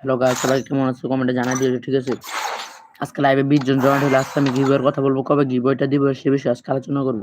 Hello guys সবাই কেমন আছো? কমেন্টে জানা দিও ঠিক আছে? আজকে লাইভে বিশ জন জয়েন্ট হলে আজকে আমি গিভওয়ের কথা বলব, কবে গিভওয়েটা দিব সে বিষয়ে আজকে আলোচনা করব।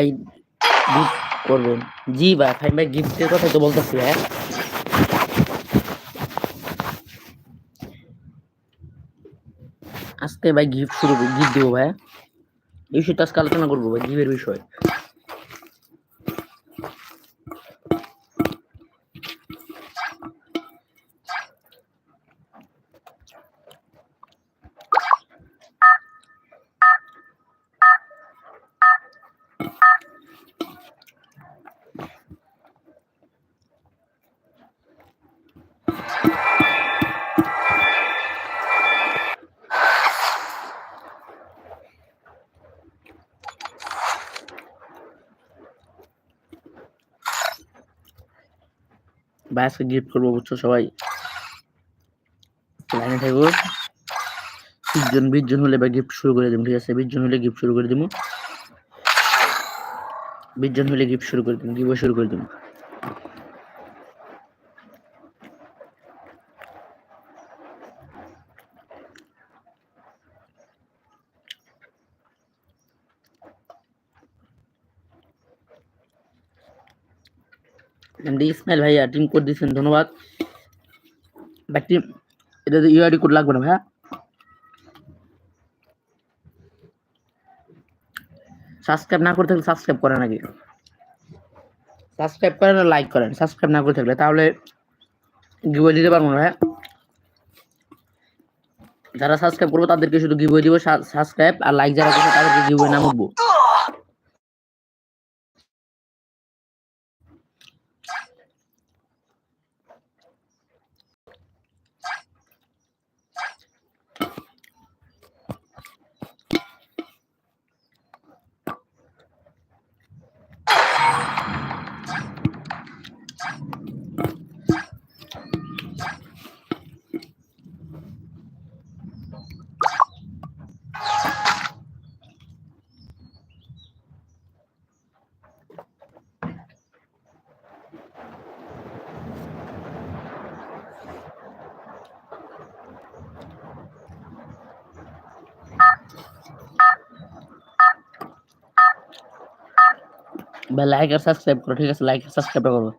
ভাই গিফট করবেন। জি ভাই ফাইন ভাই গিফটের কথাই তো বলতেছি হ্যাঁ? আজকে ভাই গিফট শুরু গিফট দেবো ভাই। এই বিষয়টা আজকে আলোচনা করব ভাই গিফের বিষয়। আজকে গিফট করব, বুঝছ সবাই? লাইনে থাকব বিশ জন বিশ জন হলে বা গিফট শুরু করে দিব, ঠিক আছে? বিশ জন হলে গিফট শুরু করে দিব। বিশ জন হলে গিফট শুরু করে দিব গিফট শুরু করে দিব। এমডি ইসমাইল ভাইয়া টিম কোড দিচ্ছেন ধন্যবাদ। বাট টিম এটা ইউআইডি কোড লাগবে না ভাইয়া? সাবস্ক্রাইব না করে থাকলে সাবস্ক্রাইব করেন নাকি? সাবস্ক্রাইব করেন আর লাইক করেন সাবস্ক্রাইব না করে থাকলে। তাহলে গিবই দিতে পারব না ভাইয়া। যারা সাবস্ক্রাইব করব তাদেরকে শুধু গিবই দিব সাবস্ক্রাইব আর লাইক যারা করবে তাদেরকে গিবই নাম উঠবো ভাই লাইক আর সাবস্ক্রাইব করো ঠিক আছে? লাইক আর সাবস্ক্রাইব করো।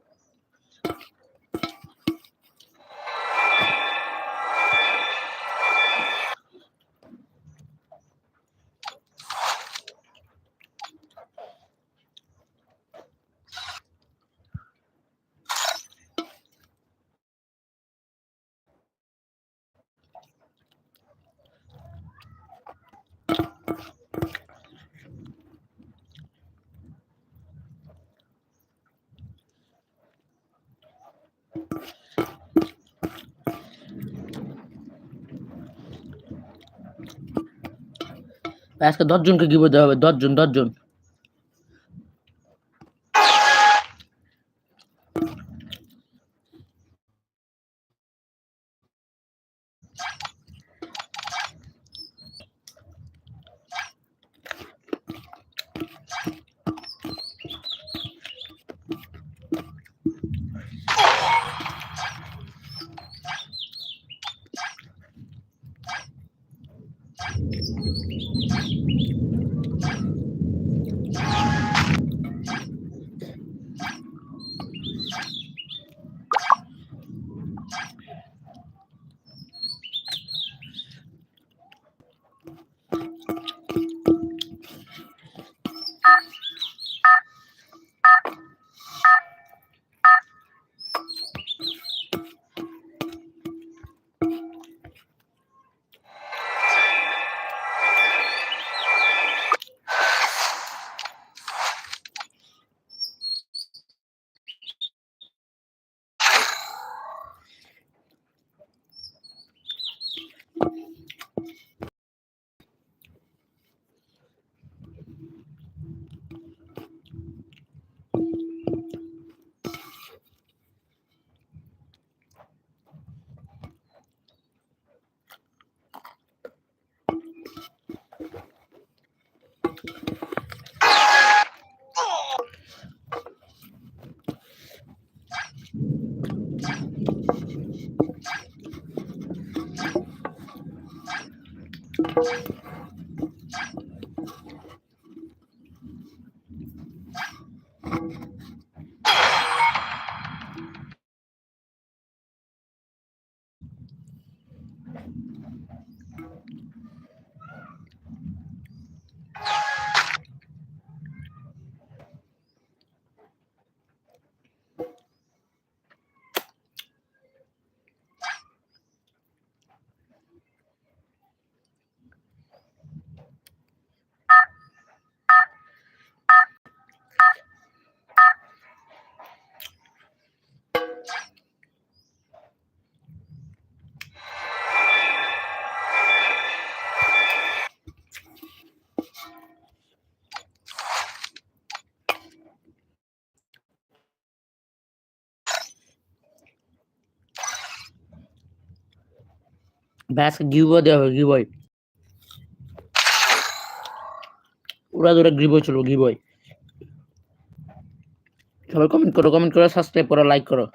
আজকে দশজনকে গিবো দেওয়া হবে দশ জন Thank you. ব্যাস গিভ দেওয়া হবে গিবয় ওরা ধরে গিবয় চলো গিবয় সবাই কমেন্ট করো কমেন্ট করো সাবস্ক্রাইব করো লাইক করো।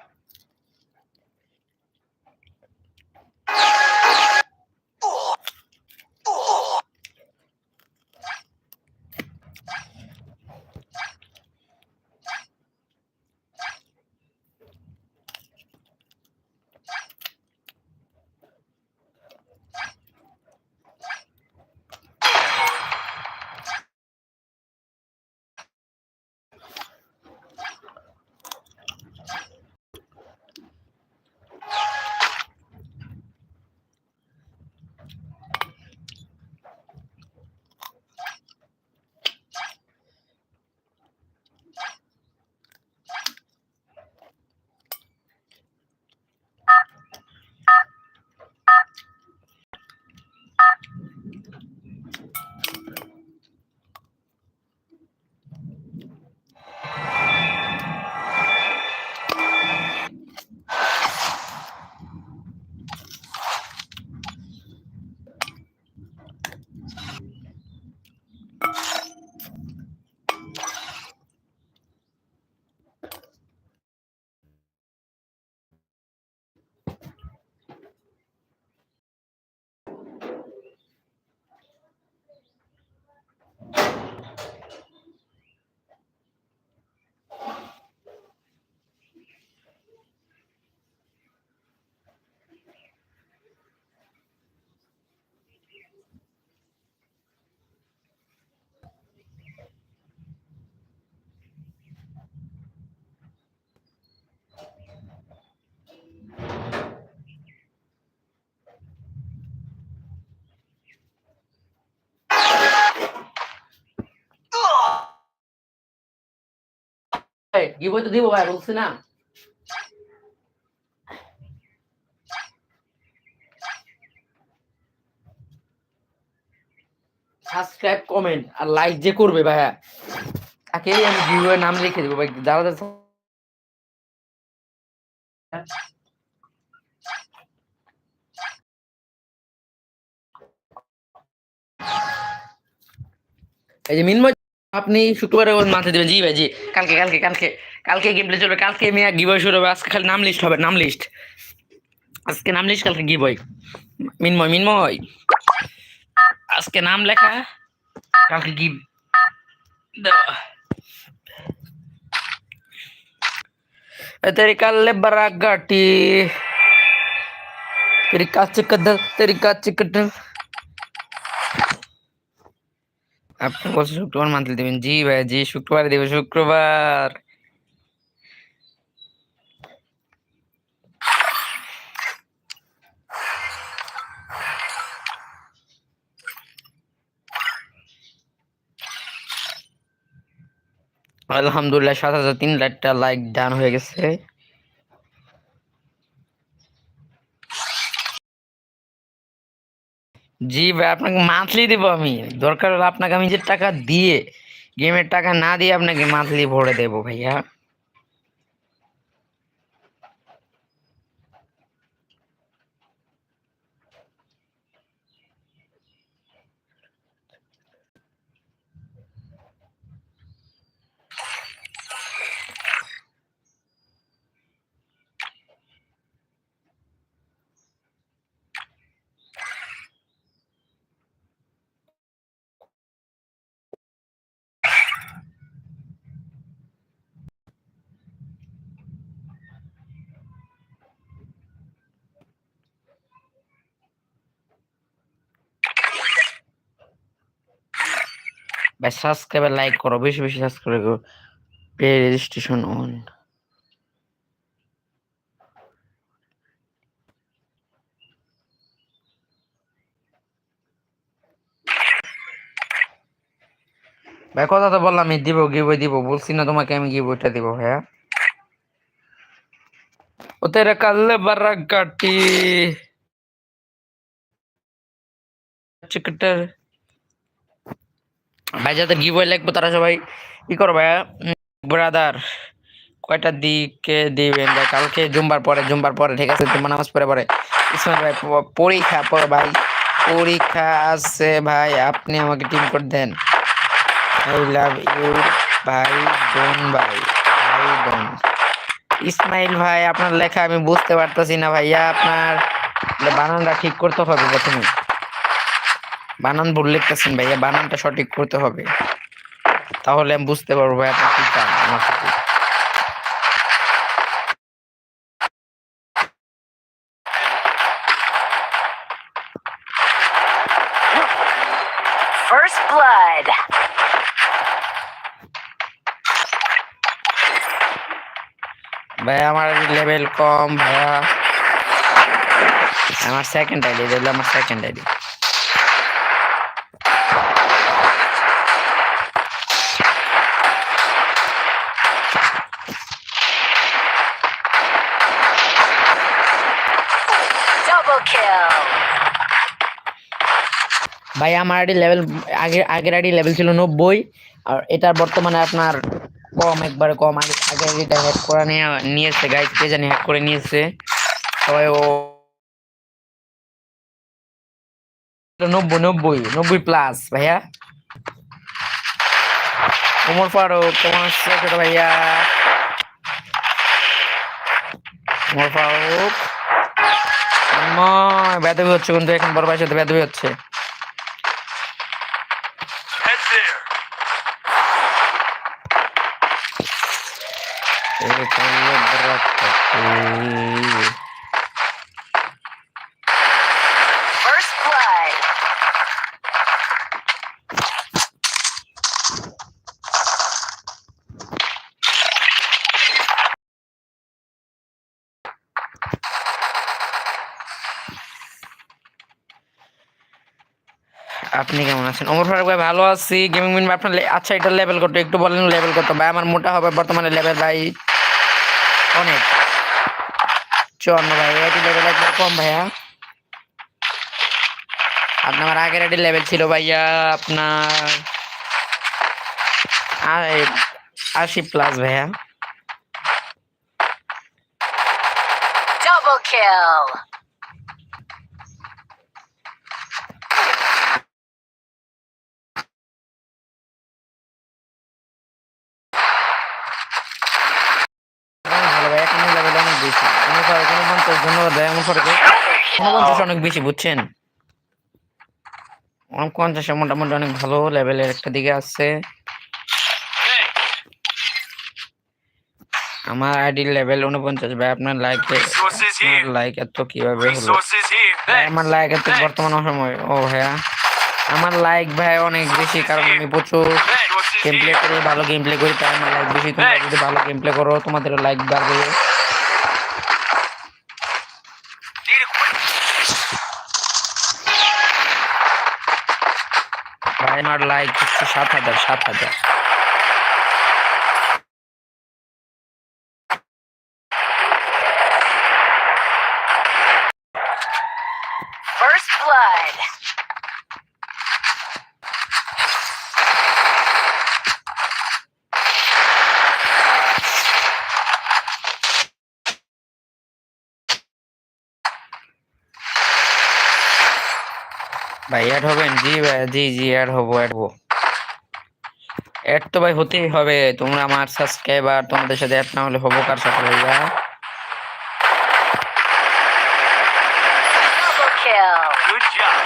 গিভয় তো দিব ভাই? বলছি না। সাবস্ক্রাইব কমেন্ট আর লাইক যে করবে ভাইয়া। তাকেই আমি গিভওয়ে নাম লিখে দেবো ভাই। যারা এই যে মিনময় আপনি শুক্রবারে ওর মাথায় দেবেন জি ভাই জি কালকে কালকে কালকে কালকে গেম প্লে চলবে কালকে মেয়া গিবয় শুরু হবে আজকে খালি নাম লিস্ট হবে নাম লিস্ট আজকে নাম লিস্ট কালকে গিবয় মিনময় মিনময় আজকে নাম লেখা কালকে গিভ तेरी कल बरागाटी तेरी काच कदल तेरी काच कदल আপনি বলছেন শুক্রবার মান্থলি দেবেন? জি ভাই, জি, শুক্রবার দেবো, শুক্রবার। আলহামদুলিল্লাহ, সাত হাজার তিন লাখটা লাইক ডান হয়ে গেছে। জি ভাই, আপনাকে মান্থলি দিব আমি। দরকার হলে আপনাকে আমি যে টাকা দিয়ে গেমের টাকা না দিয়ে আপনাকে মান্থলি ভরে দেবো ভাইয়া। ভাই সাবস্ক্রাইব আর লাইক করো, বেশি বেশি সাবস্ক্রাইব করো। পে রেজিস্ট্রেশন অন ভাই, কথা তো বললাম আমি দিব গিভ দিব, বলছি না তোমাকে আমি গিভ ওইটা দিব, ভাইয়া। ও তেরে কাল্লে বারা কাটি চিকটার ভাই, যাদের গিভ লাগবে তারা সবাই কি করো ভাইয়া। ব্রাদার কয়টার দিকে দিবেন ভাই? কালকে জুম্বার পরে জুম্বার পরে, ঠিক আছে? জুম্বা নামাজ পরে পরে। ইসমাইল ভাই পরীক্ষা, পর ভাই। পরীক্ষা আছে ভাই, আপনি আমাকে টিম কোড দেন। আই লাভ ইউ ভাই বোন, ভাই ভাই বোন। ইসমাইল ভাই, আপনার লেখা আমি বুঝতে পারতেছি না ভাইয়া। আপনার বানানটা ঠিক করতে হবে প্রথমে। বানান ভুল লিখতেছেন ভাইয়া বানানটা সঠিক করতে হবে। তাহলে আমি বুঝতে পারব ভাই আপনি কি চান আমার থেকে। ভাই আমার লেভেল কম ভাইয়া। আমার সেকেন্ড আইডি দিল আমার সেকেন্ড আইডি Double kill. ভাই, আমার আইডি লেভেল আগে আগের আইডি লেভেল ছিল নব্বই, আর এটার বর্তমানে আপনার কম, একবারে কম। আগে আগের আইডিটা হ্যাক করে নিয়ে, নিয়েছে গাইজ কে জানি হ্যাক করে নিয়েছে। সবাই ও নব্বই নব্বই নব্বই প্লাস ভাইয়া। ওমর ফারুক, কেমন আছে ছোট ভাইয়া? ওমর ফারুক। বেদবি হচ্ছে কিন্তু এখন বড় ভাইয়ের সাথে বেদবি হচ্ছে Head there. আপনি কেমন আছেন? অমর ফারুক ভাই, ভালো আছি। গেমিং মিন আপনার আচ্ছা এটা লেভেল কত? একটু বলেন লেভেল কত? ভাই, আমার মোটা হবে বর্তমানে লেভেল ভাই, অনেক। চুয়ান্ন, ভাই এটি লেভেল একবার কম, ভাইয়া। আপনার আগের এটি লেভেল ছিল, ভাইয়া, আপনার আশি প্লাস ভাইয়া। Double kill. অনেক ভালো ভাই এখন লেভেল অনেক বেশি অমর ফারুক উনপঞ্চাশ ধন্যবাদ ভাই অমর ফারুক উনপঞ্চাশ অনেক বেশি বুঝছেন? উনপঞ্চাশে মোটামুটি অনেক ভালো লেভেলের একটা দিকে আছে আমার আইডি লেভেল উনপঞ্চাশ ভাই আপনার লাইক. লাইক এত কীভাবে হলো? আমার লাইক এত বর্তমান সময় ও হ্যাঁ আমার লাইক ভাই অনেক বেশি কারণ আমি প্রচুর গেম প্লে করি ভালো গেম প্লে করি তাই আমার লাইক বেশি তোমরা যদি ভালো গেম প্লে করো তোমাদের লাইক বাড়বে। আমার লাইক সাত হাজার সাত হাজার। ভাই অ্যাড হবেন জি ভাই জি জি অ্যাড হবো অ্যাড হবো অ্যাড তো ভাই হতেই হবে তোমরা আমার সাবস্ক্রাইবার তোমাদের সাথে অ্যাড না হলে হবো কার সাথে ভাইয়া Double kill. Good job.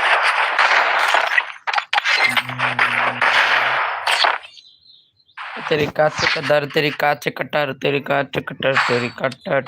तेरी काच से कदर तेरी काच से कटर तेरी काच से कटर तेरी कटर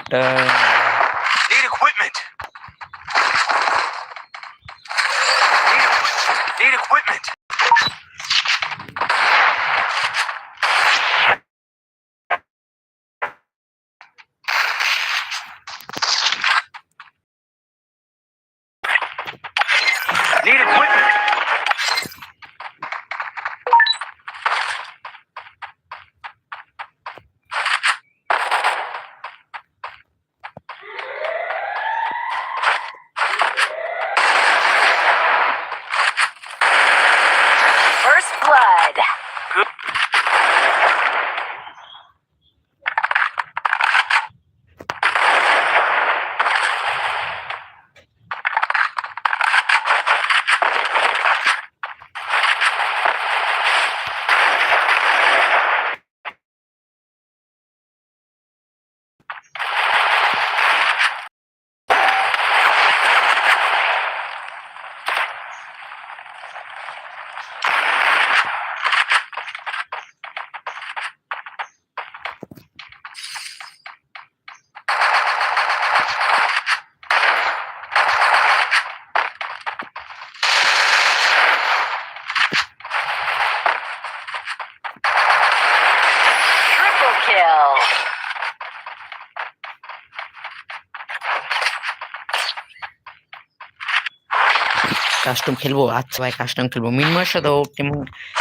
কাস্টম খেলব আচ্ছা ভাই কাস্টম খেলব। মিনময়ের কেমন?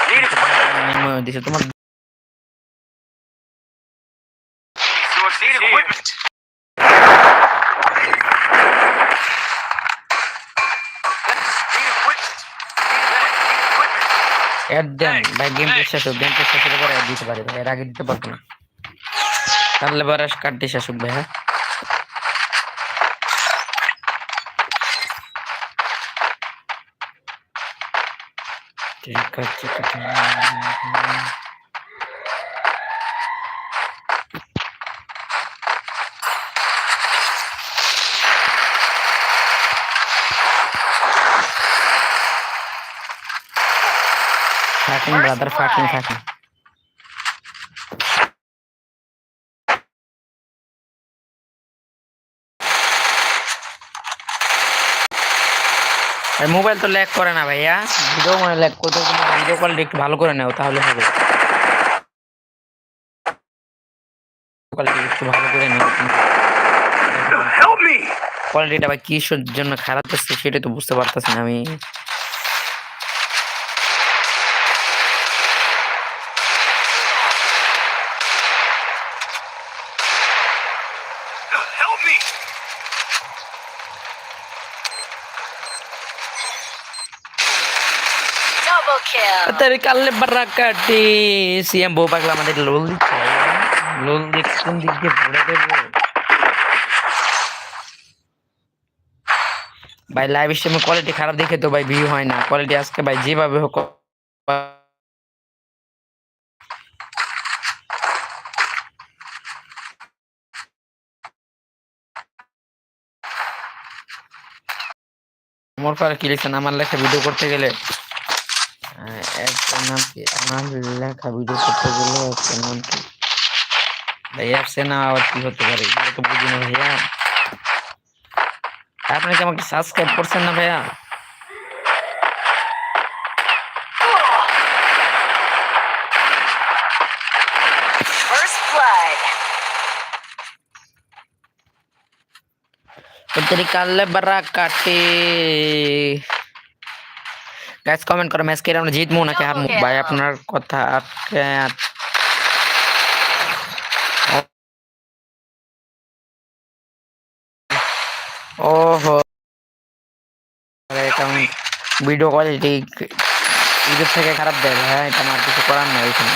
Need equipment. মিনময় দিছে তোমার দেন ভাই পরে দিতে পারি এর আগে দিতে পারব না। তাহলে পরে কাটতে শেষ হোক, ভাই হ্যাঁ? ঠিক আছে ঠিক আছে। Fucking brother, fucking fucking. Mobile তো ল্যাক করে না ভাইয়া। ভিডিও মানে ল্যাক করতে ভিডিও কোয়ালিটি একটু ভালো করে নাও তাহলে হবে। কোয়ালিটি একটু ভালো করে নাও. কোয়ালিটিটা ভাই কিসের জন্য খারাপ হচ্ছে সেটা তো বুঝতে পারতেছি না আমি Help me. Double kill. তার কালে বারাকাটি সিএম বউ পাগলা আমাদের লোল দিচ্ছে। লোল দিক কোন দিক দিয়ে ভরে দেবো? ভাই লাইভ স্ট্রিমে কোয়ালিটি খারাপ দেখে তো ভাই ভিউ হয় না। কোয়ালিটি আজকে ভাই যেভাবে হোক আমার পরে কি লিখছেন? আমার লেখা ভিডিও করতে গেলে একটা নাম কি আমার লেখা ভিডিও করতে গেলে একটা নাম কি ভাইয়া সেনা আবার কি হতে পারে এগুলো তো বুঝি না ভাইয়া আপনি কি আমাকে সাবস্ক্রাইব করছেন না ভাইয়া তেরি কালে বারাকাটি গাইস কমেন্ট করো ম্যাচ কে আমরা জিতবো নাকি হারবো? ভাই আপনার কথা আটকে ওহো এটা ভিডিও কোয়ালিটি ইউটিউব থেকে খারাপ দেয়। হ্যাঁ এটা আমার কিছু করার নাই এখানে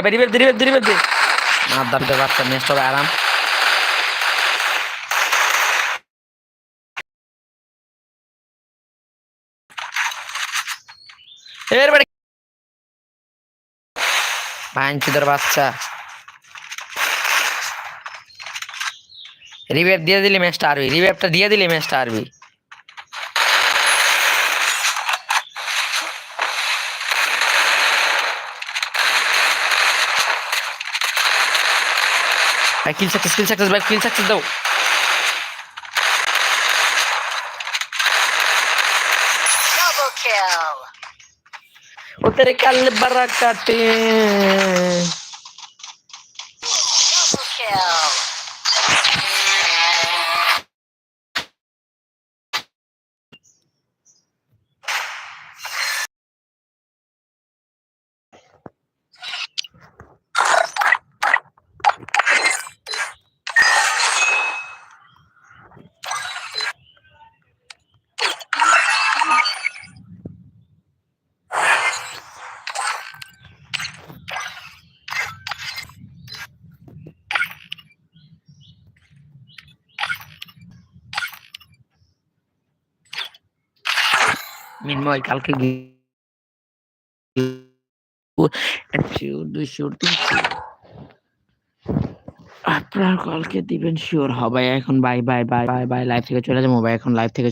আরে বেরি বের দেরি বের দেরি বের। মার দাঁড়তে বাচ্চা নেক্সট হবে আরাম। এর বাড়ি পাঁচুদের বাচ্চা। রিভেপ দিয়ে দিলি ম্যাচটা আরবি। রিভেপটা দিয়ে দিলি ম্যাচটা আরবি। ভাই কিল সাকসেস কিল সাকসেস ভাই কিল সাকসেস দাও Double kill. ও তেরে কাল বারাকাতে Double kill. মিনময় কালকে আপনার কালকে দিবেন শিওর হবে এখন bye bye bye bye bye live থেকে চলে যাব এখন লাইভ থেকে